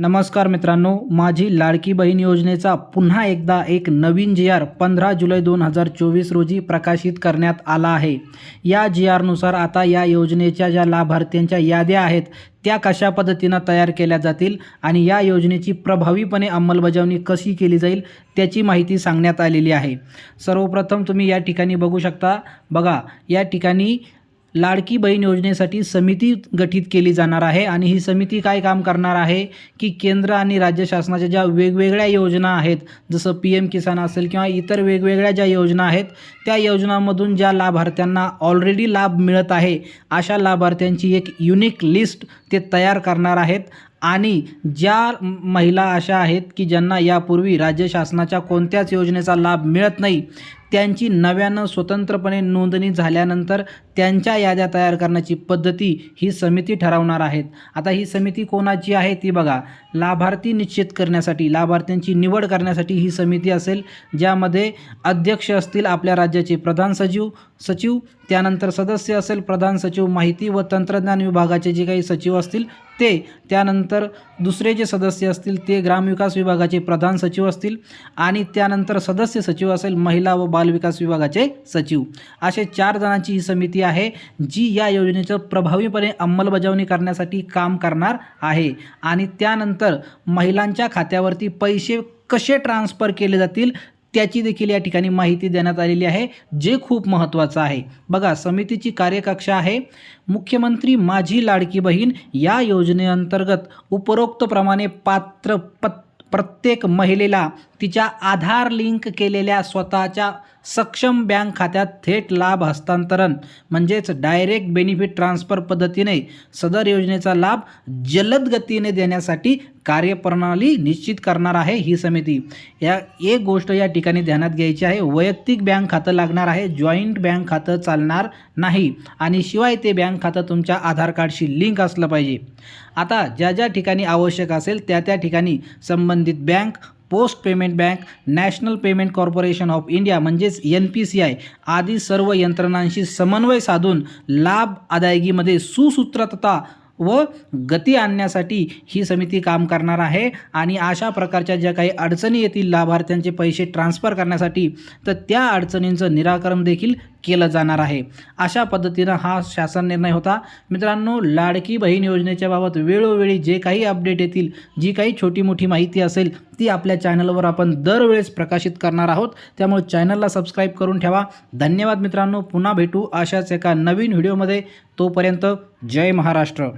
नमस्कार मित्रांनो माझी लाडकी बहीण योजनेचा पुन्हा एकदा एक नवीन जी आर पंधरा जुलै दोन हजार चोवीस रोजी प्रकाशित करण्यात आला आहे. या जी आरनुसार आता या योजनेच्या ज्या लाभार्थ्यांच्या याद्या आहेत त्या कशा पद्धतीनं तयार केल्या जातील आणि या योजनेची प्रभावीपणे अंमलबजावणी कशी केली जाईल त्याची माहिती सांगण्यात आलेली आहे. सर्वप्रथम तुम्ही या ठिकाणी बघू शकता. बघा या ठिकाणी लाडकी बहीण योजनेसाठी समिती गठीत केली जाणार आहे आणि ही समिती काय काम करणार आहे की केंद्र आणि राज्य शासनाच्या ज्या वेगवेगळ्या योजना आहेत जसं पी एम किसान असेल किंवा इतर वेगवेगळ्या ज्या योजना आहेत त्या योजनांमधून ज्या लाभार्थ्यांना ऑलरेडी लाभ मिळत आहे अशा लाभार्थ्यांची एक युनिक लिस्ट ते तयार करणार आहेत. आणि ज्या महिला अशा आहेत की ज्यांना यापूर्वी राज्य शासनाच्या कोणत्याच योजनेचा लाभ मिळत नाही त्यांची नव्यानं स्वतंत्रपणे नोंदणी झाल्यानंतर त्यांच्या याद्या तयार करण्याची पद्धती ही समिती ठरवणार आहेत. आता ही समिती कोणाची आहे ती बघा. लाभार्थी निश्चित करण्यासाठी लाभार्थ्यांची निवड करण्यासाठी ही समिती असेल ज्यामध्ये अध्यक्ष असतील आपल्या राज्याचे प्रधान सचिव सचिव त्यानंतर सदस्य असेल प्रधान सचिव माहिती व तंत्रज्ञान विभागाचे जे काही सचिव असतील ते त्यानंतर दुसरे जे सदस्य असतील ते ग्रामविकास विभागाचे प्रधान सचिव असतील आणि त्यानंतर सदस्य सचिव असेल महिला व बालविकास विभागाचे सचिव. असे चार जणांची ही समिती आहे जी या योजनेचं प्रभावीपणे अंमलबजावणी करण्यासाठी काम करणार आहे. आणि त्यानंतर महिलांच्या खात्यावरती पैसे कसे ट्रान्सफर केले जातील त्याची देखील या ठिकाणी माहिती देण्यात आलेली आहे जे खूप महत्त्वाचं आहे. बघा समितीची कार्यकक्षा आहे. मुख्यमंत्री माझी लाडकी बहीण या योजनेअंतर्गत उपरोक्तप्रमाणे पात्र पत् प्रत्येक महिलेला तिच्या आधार लिंक केलेल्या स्वतःच्या सक्षम बँक खात्यात थेट लाभ हस्तांतरण म्हणजेच डायरेक्ट बेनिफिट ट्रान्सफर पद्धतीने सदर योजनेचा लाभ जलद गतीने देण्यासाठी कार्यप्रणाली निश्चित करणार आहे ही समिती. या एक गोष्ट या ठिकाणी ध्यानात घ्यायची आहे वैयक्तिक बँक खातं लागणार आहे जॉईंट बँक खातं चालणार नाही आणि शिवाय ते बँक खातं तुमच्या आधार कार्डशी लिंक असलं पाहिजे. आता ज्या ज्या ठिकाणी आवश्यक असेल त्या त्या ठिकाणी संबंधित bank post payment bank national payment corporation of India म्हणजेच एन पी सी आय आदी सर्व यंत्रणांशी समन्वय साधून लाभ अदायगीमध्ये सुसूत्रता व गती आणण्यासाठी ही समिती काम करणार आहे. आणि अशा प्रकारच्या ज्या काही अडचणी येतील लाभार्थ्यांचे पैसे ट्रान्सफर करण्यासाठी तर त्या अडचणींचं निराकरण देखील केलं जाणार आहे. अशा पद्धतीनं हा शासन निर्णय होता. मित्रांनो लाडकी बहीण योजनेच्या बाबत वेळोवेळी जे काही अपडेट येतील जी काही छोटी मोठी माहिती असेल ती आपल्या चॅनलवर आपण दरवेळेस प्रकाशित करणार आहोत. त्यामुळे चॅनलला सबस्क्राईब करून ठेवा. धन्यवाद मित्रांनो. पुन्हा भेटू अशाच एका नवीन व्हिडिओमध्ये. तोपर्यंत जय महाराष्ट्र.